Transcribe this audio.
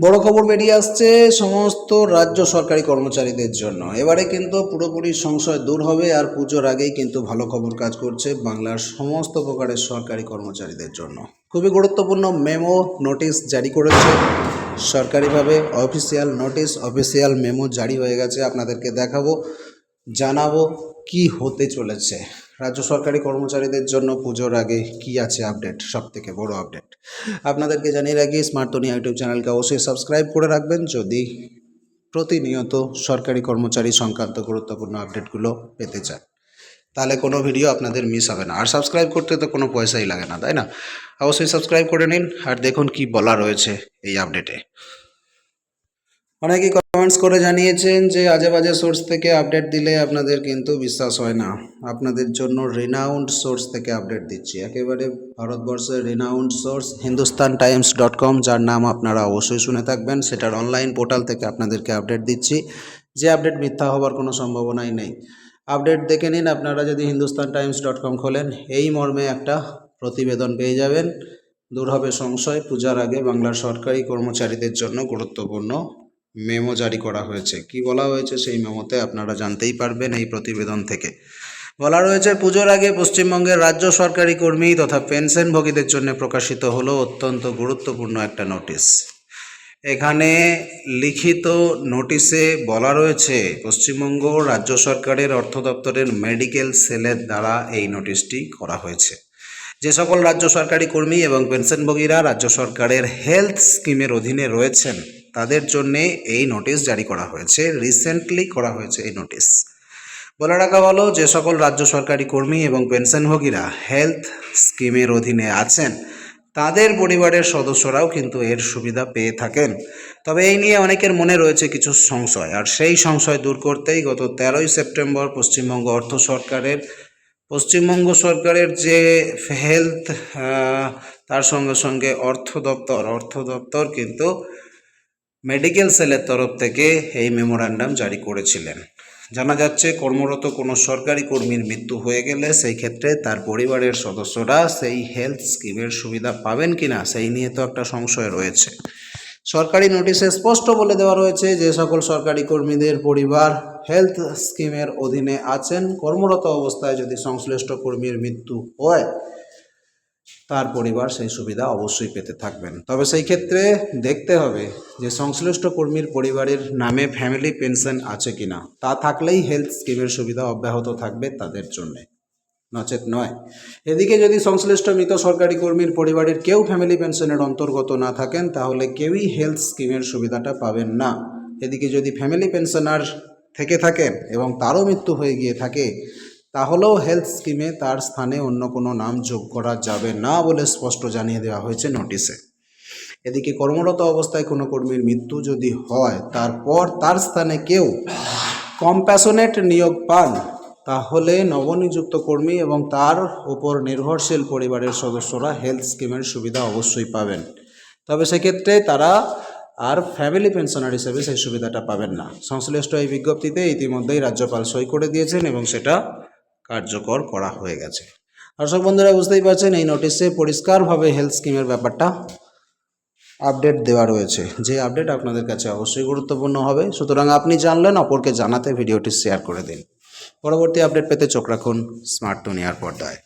বড় খবর বেরিয়ে আসছে, সমস্ত রাজ্য সরকারি কর্মচারীদের জন্য। এবারে কিন্তু পুরোপুরি সংশয় দূর হবে আর পুজোর আগেই কিন্তু ভালো খবর কাজ করছে বাংলার সমস্ত প্রকারের সরকারি কর্মচারীদের জন্য। খুবই গুরুত্বপূর্ণ মেমো নোটিশ জারি করেছে। সরকারিভাবে অফিসিয়াল নোটিশ, অফিসিয়াল মেমো জারি হয়ে গেছে। আপনাদেরকে দেখাবো। জানাব কি হতে চলেছে। রাজ্য সরকারি কর্মচারীদের জন্য পুজোর আগে কি আছে আপডেট সব থেকে বড় আপডেট আপনাদেরকে জানিয়ে রাখি স্মার্টনি ইউটিউব চ্যানেলকে অবশ্যই সাবস্ক্রাইব করে রাখবেন। যদি প্রতিনিয়ত সরকারি কর্মচারী সংক্রান্ত গুরুত্বপূর্ণ আপডেটগুলো পেতে চান, তাহলে কোনো ভিডিও আপনাদের মিস হবে না। আর সাবস্ক্রাইব করতে তো কোনো পয়সাই লাগে না, তাই না? অবশ্যই সাবস্ক্রাইব করে নিন, আর দেখুন কি বলা রয়েছে এই আপডেটে অনেকেই কমেন্টস করে জানিয়েছেন যে আজে বাজে সোর্স থেকে আপডেট দিলে আপনাদের কিন্তু বিশ্বাস হয় না। আপনাদের জন্য রিনাউন্ড সোর্স থেকে আপডেট দিচ্ছি। একেবারে ভারতবর্ষের renowned source Hindustan Times dot com যার নাম আপনারা অবশ্যই শুনে থাকবেন। সেটার অনলাইন পোর্টাল থেকে আপনাদেরকে আপডেট দিচ্ছি। যে আপডেট মিথ্যা হওয়ার কোনো সম্ভাবনাই নেই। আপডেট দেখে নিন, আপনারা যদি হিন্দুস্তান টাইমস ডট কম খোলেন, এই মর্মে একটা প্রতিবেদন পেয়ে যাবেন। দূর হবে সংশয়, পূজার আগে বাংলার সরকারি কর্মচারীদের জন্য গুরুত্বপূর্ণ মেমো জারি করা হয়েছে। কি বলা হয়েছে সেই মেমোতে আপনারা জানতেই পারবেন এই প্রতিবেদন থেকে। বলা রয়েছে, পুজোর আগে পশ্চিমবঙ্গের রাজ্য সরকারি কর্মী তথা পেনশনভোগীদের জন্য প্রকাশিত হলো অত্যন্ত গুরুত্বপূর্ণ একটা নোটিশ। এখানে লিখিত নোটিশে বলা রয়েছে, পশ্চিমবঙ্গ রাজ্য সরকারের অর্থ দপ্তরের মেডিকেল সেলের দ্বারা এই নোটিশটি করা হয়েছে। যে সকল রাজ্য সরকারি কর্মী এবং পেনশনভোগীরা রাজ্য সরকারের হেলথ স্কিমের অধীনে রয়েছেন তাদের জন্য এই নোটিশ জারি করা হয়েছে। রিসেন্টলি করা হয়েছে এই নোটিশ বলে রাখা ভালো, যে সকল রাজ্য সরকারি কর্মী এবং পেনশনভোগীরা হেলথ স্কিমের অধীনে আছেন, তাদের পরিবারের সদস্যরাও কিন্তু এর সুবিধা পেয়ে থাকেন। তবে এই নিয়ে অনেকের মনে রয়েছে কিছু সংশয়, আর সেই সংশয় দূর করতেই গত তেরোই সেপ্টেম্বর পশ্চিমবঙ্গ অর্থ সরকারের, পশ্চিমবঙ্গ সরকারের যে হেলথ তার সঙ্গে সঙ্গে অর্থ দপ্তর অর্থ দপ্তর কিন্তু মেডিকেল সেলের তরফ থেকে এই মেমোরান্ডাম জারি করেছিলেন। জানা যাচ্ছে, কর্মরত কোনো সরকারি কর্মীর মৃত্যু হয়ে গেলে সেই ক্ষেত্রে তার পরিবারের সদস্যরা সেই হেলথ স্কিমের সুবিধা পাবেন কি না সেই নিয়ে তো একটা সংশয় রয়েছে। সরকারি নোটিশে স্পষ্ট বলে দেওয়া রয়েছে যে, সকল সরকারি কর্মীদের পরিবার হেলথ স্কিমের অধীনে আছেন। কর্মরত অবস্থায় যদি সংশ্লিষ্ট কর্মীর মৃত্যু হয় তার পরিবার সেই সুবিধা অবশ্যই পেতে থাকবেন। তবে সেই ক্ষেত্রে দেখতে হবে যে সংশ্লিষ্ট কর্মীর পরিবারের নামে ফ্যামিলি পেনশন আছে কিনা। তা থাকলেই হেলথ স্কিমের সুবিধা অব্যাহত থাকবে তাদের জন্য। নচেত নয়। এদিকে যদি সংশ্লিষ্ট মৃত সরকারি কর্মীর পরিবারের কেউ ফ্যামিলি পেনশনের অন্তর্গত না থাকেন, তাহলে কেউই হেলথ স্কিমের সুবিধাটা পাবেন না। এদিকে যদি ফ্যামিলি পেনশনার থেকে থাকেন এবং তারও মৃত্যু হয়ে গিয়ে থাকে তাহলেও হেলথ স্কিমে তার স্থানে অন্য কোনো নাম যোগ করা যাবে না বলে স্পষ্ট জানিয়ে দেওয়া হয়েছে নোটিশে এদিকে কর্মরত অবস্থায় কোনো কর্মীর মৃত্যু যদি হয়, তারপর তার স্থানে কেউ কম্প্যাশনেট নিয়োগ পান, তাহলে নবনিযুক্ত কর্মী এবং তার উপর নির্ভরশীল পরিবারের সদস্যরা হেলথ স্কিমের সুবিধা অবশ্যই পাবেন। তবে সেক্ষেত্রে তারা আর ফ্যামিলি পেনশনার হিসেবে সেই সুবিধাটা পাবেন না। সংশ্লিষ্ট এই বিজ্ঞপ্তিতে ইতিমধ্যেই রাজ্যপাল সই করে দিয়েছেন এবং সেটা কার্যকর করা হয়ে গেছে। দর্শক বন্ধুরা, বুঝতেই পারছেন, এই নোটিশে পরিষ্কারভাবে হেলথ স্কিমের ব্যাপারটা আপডেট দেওয়া রয়েছে। যে আপডেট আপনাদের কাছে অবশ্যই গুরুত্বপূর্ণ হবে। সুতরাং আপনি জানলেন, অপরকে জানাতে ভিডিওটি শেয়ার করে দিন। পরবর্তী আপডেট পেতে চোখ রাখুন স্মার্ট দুনিয়ার পর্দায়।